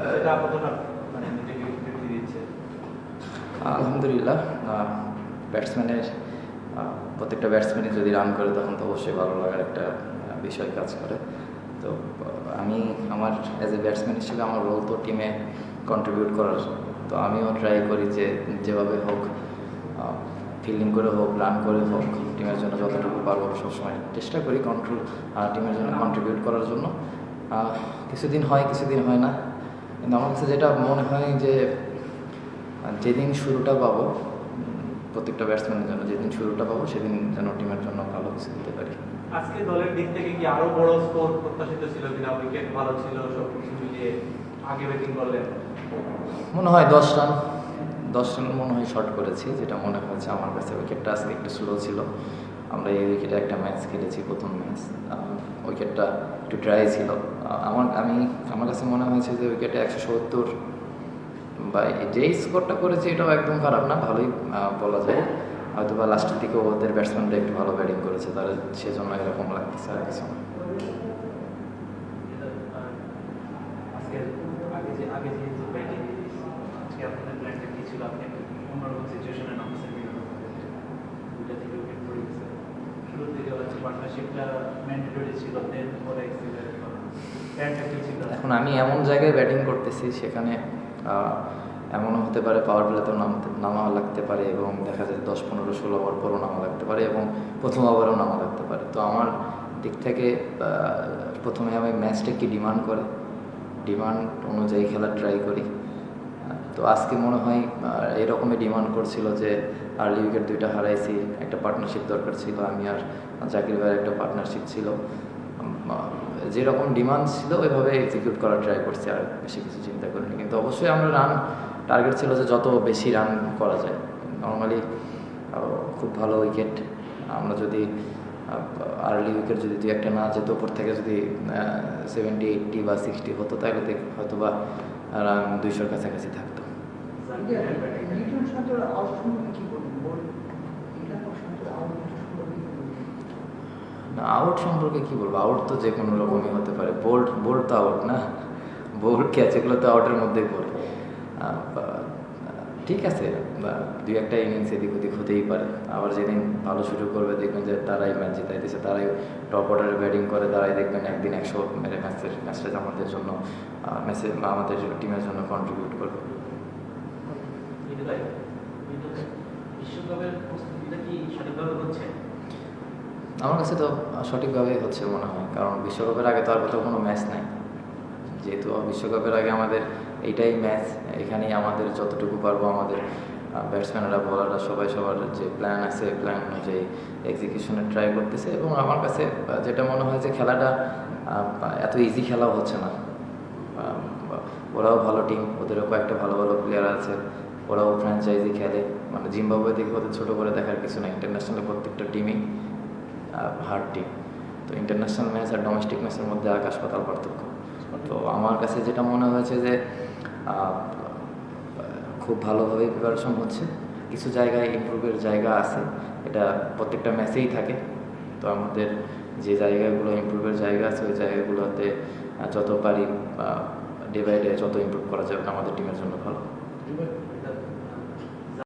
মানে আলহামদুলিল্লাহ ব্যাটসম্যানের প্রত্যেকটা ব্যাটসম্যানই যদি রান করে, তখন তো অবশ্যই ভালো লাগার একটা বিষয় কাজ করে। তো, আমি আমার অ্যাজ এ ব্যাটসম্যান হিসেবে আমার রোল তো টিমে কন্ট্রিবিউট করার। তো আমিও ট্রাই করি যে, যেভাবে হোক ফিল্ডিং করে হোক রান করে হোক টিমের জন্য যতটুকু পারব সবসময় চেষ্টা করি কন্ট্রোল টিমের জন্য কন্ট্রিবিউট করার জন্য। কিছুদিন হয় কিছুদিন হয় না। কিন্তু আমার কাছে যেটা মনে হয় যে যেদিন শুরুটা পাবো প্রত্যেকটা ব্যাটসম্যানের জন্য যেদিন শুরুটা পাবো সেদিন যেন টিমের জন্য ভালো কিছু দিতে পারি। আজকে দলের দিক থেকে কি আরও বড় স্কোর প্রত্যাশিত ছিল কিনা? উইকেট ভালো ছিল সব কিছু মিলিয়ে আগে ব্যাটিং করলেন? মনে হয় দশ রান দশ রান মনে হয় শর্ট করেছি যেটা মনে হয়েছে আমার কাছে উইকেটটা আজকে একটু স্লো ছিল। আমরা এই উইকেটে একটা ম্যাচ খেলেছি, প্রথম ম্যাচ। উইকেটটা একটু ড্রাই ছিল। আমার, আমি, আমার কাছে মনে হয়েছে যে উইকেটে একশো সত্তর বা যেই স্কোরটা করেছে এটাও একদম খারাপ না, ভালোই বলা যায়। হয়তো বা লাস্টের দিকে ওদের ব্যাটসম্যানরা একটু ভালো ব্যাটিং করেছে তারা সেজন্য এরকম লাগতেছে আর কিছু আজকে ছিল? আপনি অন্যরকম সিচুয়েশনে নামছেন উইকেট পড়ে গেছে শুরু থেকে হচ্ছে পার্টনারশিপটা ম্যান্ডেটরি ছিল দেন পরে এখন আমি এমন জায়গায় ব্যাটিং করতেছি সেখানে এমনও হতে পারে পাওয়ার প্লেতেও নামতে নামা লাগতে পারে এবং দেখা যায় দশ, পনেরো, ষোলো ওভার পরও নামা লাগতে পারে এবং প্রথম ওভারেও নামা লাগতে পারে। তো আমার দিক থেকে প্রথমে আমি ম্যাচটা কি ডিমান্ড করে? ডিমান্ড অনুযায়ী খেলার ট্রাই করি। তো আজকে মনে হয় এরকমই ডিমান্ড করছিল যে আর্লি উইকেট দুইটা হারাইছি, একটা পার্টনারশিপ দরকার ছিল, আমি আর জাকির ভাইয়ের একটা পার্টনারশিপ ছিল। যেরকম ডিমান্ড ছিল, ওইভাবে এক্সিকিউট করার ট্রাই করছি, আর বেশি কিছু চিন্তা করিনি। কিন্তু অবশ্যই আমরা রান টার্গেট ছিল যে যত বেশি রান করা যায়। নর্মালি খুব ভালো উইকেট আমরা যদি আর্লি উইকেট যদি দুই একটা না যেত ওপর থেকে যদি সেভেন্টি এইটটি বা সিক্সটি হতো, তাহলে হয়তো বা রান দুইশোর কাছাকাছি থাকতো। আউট সম্পর্কে কি বলব? আউট তো যে কোনো রকমই হতে পারে। বোল্ড বোল্ড তো আউট না। বোল্ড ক্যাচ এগুলো তো আউটের মধ্যেই পড়ে। ঠিক আছে বা দুই একটা ইনিংস এদিক ওদিক হতেই পারে। আবার যেদিন ভালো শুরু করবে দেখবেন যে তারাই ম্যাচ জিতাইতেছে তারাই টপ অর্ডারে ব্যাটিং করে তারাই দেখবেন একদিন একশো মেরে ম্যাচের ম্যাচটা আমাদের জন্য ম্যাচে আমাদের টিমের জন্য কন্ট্রিবিউট করবে। আমার কাছে তো সঠিকভাবেই হচ্ছে মনে হয় কারণ বিশ্বকাপের আগে তো আর কোথাও কোনো ম্যাচ নাই। যেহেতু বিশ্বকাপের আগে আমাদের এইটাই ম্যাচ এখানেই আমাদের যতটুকু পারব আমাদের ব্যাটসম্যানরা বলাররা সবাই সবার যে প্ল্যান আছে প্ল্যান অনুযায়ী এক্সিকিউশনে ট্রাই করতেছে এবং আমার কাছে যেটা মনে হয় যে খেলাটা এত ইজি খেলাও হচ্ছে না। ওরাও ভালো টিম ওদেরও কয়েকটা ভালো ভালো প্লেয়ার আছে, ওরাও ফ্র্যাঞ্চাইজি খেলে। মানে জিম্বাবুয়ে থেকে ওদের ছোটো করে দেখার কিছু না ইন্টারন্যাশনাল প্রত্যেকটা টিমই হার্ড টিম তো ইন্টারন্যাশনাল ম্যাচ আর ডোমেস্টিক ম্যাচের মধ্যে আকাশ পাতাল পার্থক্য। তো আমার কাছে যেটা মনে হয়েছে যে খুব ভালোভাবে প্রিপারেশন হচ্ছে। কিছু জায়গায় ইম্প্রুভের জায়গা আছে। এটা প্রত্যেকটা ম্যাচেই থাকে। তো আমাদের যে জায়গাগুলো ইম্প্রুভের জায়গা আছে, ওই জায়গাগুলোতে যত পারি ডে বাই ডে যত ইম্প্রুভ করা যাবে আমাদের টিমের জন্য ভালো।